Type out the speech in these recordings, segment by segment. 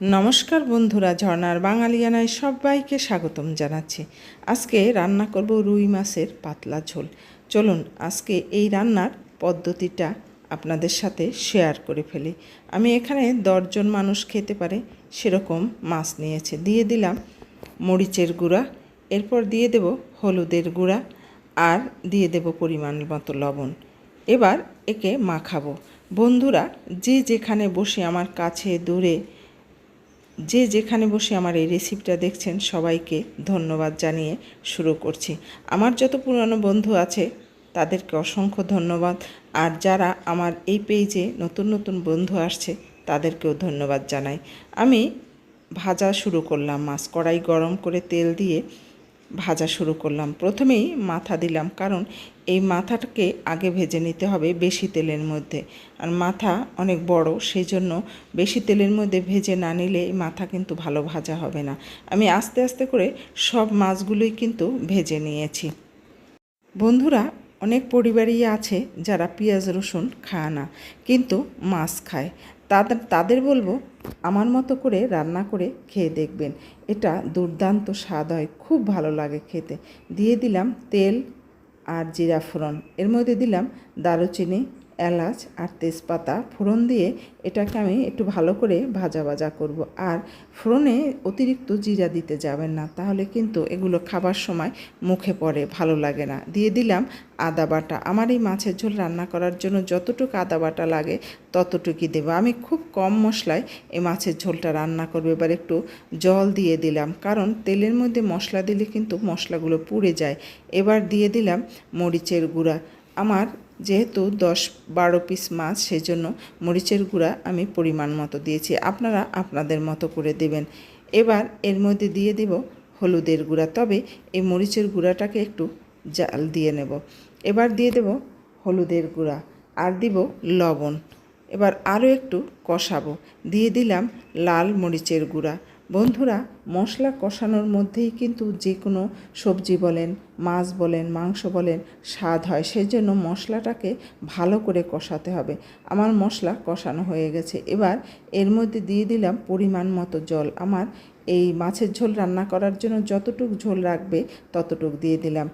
নমস্কার বন্ধুরা ঝর্নার বাঙালিয়ানায় সবাইকে স্বাগতম জানাচ্ছি। আজকে রান্না করব রুই মাছের পাতলা ঝোল। চলুন, আজকে এই রান্নার পদ্ধতিটা আপনাদের সাথে শেয়ার করে ফেলি। আমি এখানে দশজন মানুষ খেতে পারে সেরকম মাছ নিয়েছে। দিয়ে দিলাম মরিচের গুঁড়া, এরপর দিয়ে দেব হলুদের গুঁড়া আর দিয়ে দেব পরিমাণ মতো লবণ। এবার একে মাখাবো। বন্ধুরা, যে যেখানে বসে আমার কাছে দূরে যে যেখানে বসে আমার এই রেসিপিটা দেখছেন সবাইকে ধন্যবাদ জানিয়ে শুরু করছি। আমার যত পুরনো বন্ধু আছে, তাদেরকে অসংখ্য ধন্যবাদ। আর যারা আমার এই পেজে নতুন নতুন বন্ধু আসছে, তাদেরকেও ধন্যবাদ জানাই। আমি ভাজা শুরু করলাম মাছ। কড়াই গরম করে তেল দিয়ে ভাজা শুরু করলাম। প্রথমেই মাথা দিলাম, কারণ এই মাথাটাকে আগে ভেজে নিতে হবে বেশি তেলের মধ্যে। আর মাথা অনেক বড় সেই জন্য বেশি তেলের মধ্যে ভেজে না নিলে এই মাথা কিন্তু ভালো ভাজা হবে না। আমি আস্তে আস্তে করে সব মাছগুলোই কিন্তু ভেজে নিয়েছি। বন্ধুরা, অনেক পরিবারই আছে যারা পেঁয়াজ, রসুন খায় না, কিন্তু মাছ খায়। তাদের তাদের বলব, আমার মতো করে রান্না করে খেয়ে দেখবেন। এটা দুর্দান্ত স্বাদ হয়, খুব ভালো লাগে খেতে। দিয়ে দিলাম তেল আর জিরা ফোড়ন। এর মধ্যে দিলাম দারুচিনি এলাচ আর তেজপাতা ফোড়ন দিয়ে এটাকে আমি একটু ভালো করে ভাজা ভাজা করব। আর ফোড়নে অতিরিক্ত জিরা দিতে যাবেন না, তাহলে কিন্তু এগুলো খাবার সময় মুখে পড়ে, ভালো লাগে না। দিয়ে দিলাম আদা বাটা। আমার এই মাছের ঝোল রান্না করার জন্য যতটুকু আদা বাটা লাগে ততটুকুই দেবো। আমি খুব কম মশলায় এই মাছের ঝোলটা রান্না করব। এবার একটু জল দিয়ে দিলাম, কারণ তেলের মধ্যে মশলা দিলে কিন্তু মশলাগুলো পুড়ে যায়। এবার দিয়ে দিলাম মরিচের গুঁড়া। আমার যেহেতু দশ বারো পিস মাছ, সেজন্য মরিচের গুঁড়া আমি পরিমাণ মতো দিয়েছি। আপনারা আপনাদের মতো করে দেবেন। এবার এর মধ্যে দিয়ে দেব হলুদের গুঁড়া। তবে এই মরিচের গুঁড়াটাকে একটু জাল দিয়ে নেব। এবার দিয়ে দেব হলুদের গুঁড়া আর দিব লবণ। এবার আরও একটু কষাবো। দিয়ে দিলাম লাল মরিচের গুঁড়া। বন্ধুরা, মশলা কষানোর মধ্যেই কিন্তু যে কোনো সবজি বলেন, মাছ বলেন, মাংস বলেন, স্বাদ হয় সেই জন্য মশলাটাকে ভালো করে কষাতে হবে। আমার মশলা কষানো হয়ে গেছে। এবার এর মধ্যে দিয়ে দিলাম পরিমাণ মতো জল। আমার এই মাছের ঝোল রান্না করার জন্য যতটুক ঝোল রাখবে ততটুক দিয়ে দিলাম।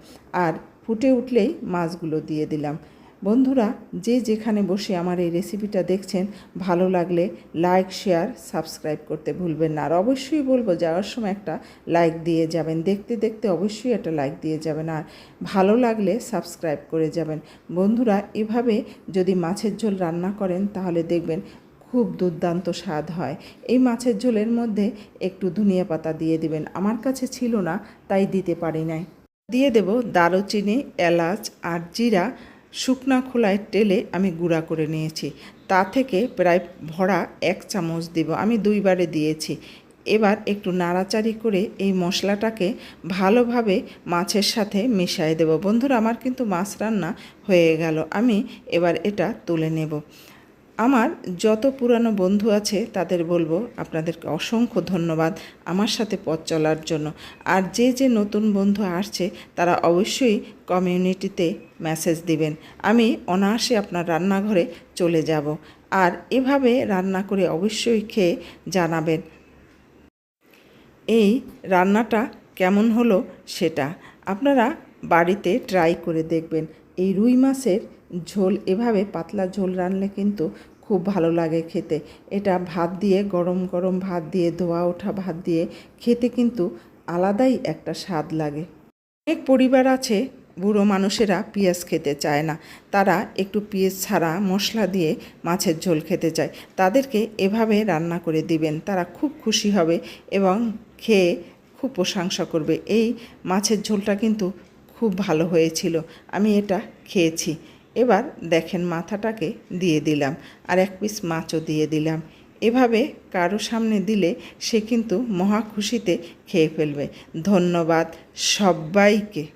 আর ফুটে উঠলেই মাছগুলো দিয়ে দিলাম। বন্ধুরা, যে যেখানে বসে আমার এই রেসিপিটা দেখছেন, ভালো লাগলে লাইক শেয়ার সাবস্ক্রাইব করতে ভুলবেন না। আর অবশ্যই বলব, যাওয়ার সময় একটা লাইক দিয়ে যাবেন। দেখতে দেখতে অবশ্যই একটা লাইক দিয়ে যাবেন। আর ভালো লাগলে সাবস্ক্রাইব করে যাবেন। বন্ধুরা, এভাবে যদি মাছের ঝোল রান্না করেন, তাহলে দেখবেন খুব দুর্দান্ত স্বাদ হয়। এই মাছের ঝোলের মধ্যে একটু ধনিয়া পাতা দিয়ে দিবেন। আমার কাছে ছিল না, তাই দিতে পারি নাই। দিয়ে দেব দারুচিনি, এলাচ আর জিরা শুকনা খোলায় টেলে আমি গুঁড়া করে নিয়েছি। তা থেকে প্রায় ভরা এক চামচ দেব। আমি দুইবারে দিয়েছি। এবার একটু নাড়াচাড়ি করে এই মশলাটাকে ভালোভাবে মাছের সাথে মিশিয়ে দেব। বন্ধুরা, আমার কিন্তু মাছ রান্না হয়ে গেল। আমি এবার এটা তুলে নেব। আমার যত পুরানো বন্ধু আছে তাদের বলব আপনাদেরকে অসংখ্য ধন্যবাদ আমার সাথে পথ চলার জন্য। আর যে যে নতুন বন্ধু আসছে তারা অবশ্যই কমিউনিটিতে মেসেজ দিবেন। আমি অনায়াসে আপনার রান্নাঘরে চলে যাব। আর এভাবে রান্না করে অবশ্যই খেয়ে জানাবেন এই রান্নাটা কেমন হলো সেটা। আপনারা বাড়িতে ট্রাই করে দেখবেন। এই রুই মাছের ঝোল, এভাবে পাতলা ঝোল রানলে কিন্তু খুব ভালো লাগে খেতে। এটা ভাত দিয়ে, গরম গরম ভাত দিয়ে, ধোয়া ওঠা ভাত দিয়ে খেতে কিন্তু আলাদাই একটা স্বাদ লাগে। অনেক পরিবার আছে, বুড়ো মানুষেরা পেঁয়াজ খেতে চায় না। তারা একটু পেঁয়াজ ছাড়া মশলা দিয়ে মাছের ঝোল খেতে চায়। তাদেরকে এভাবে রান্না করে দিবেন, তারা খুব খুশি হবে এবং খেয়ে খুব প্রশংসা করবে। এই মাছের ঝোলটা কিন্তু খুব ভালো হয়েছিল। আমি এটা খেয়েছি। এবার দেখেন মাথাটাকে দিয়ে দিলাম আর এক পিস মাছও দিয়ে দিলাম। এভাবে কারও সামনে দিলে সে কিন্তু মহা খুশিতে খেয়ে ফেলবে। ধন্যবাদ সবাইকে।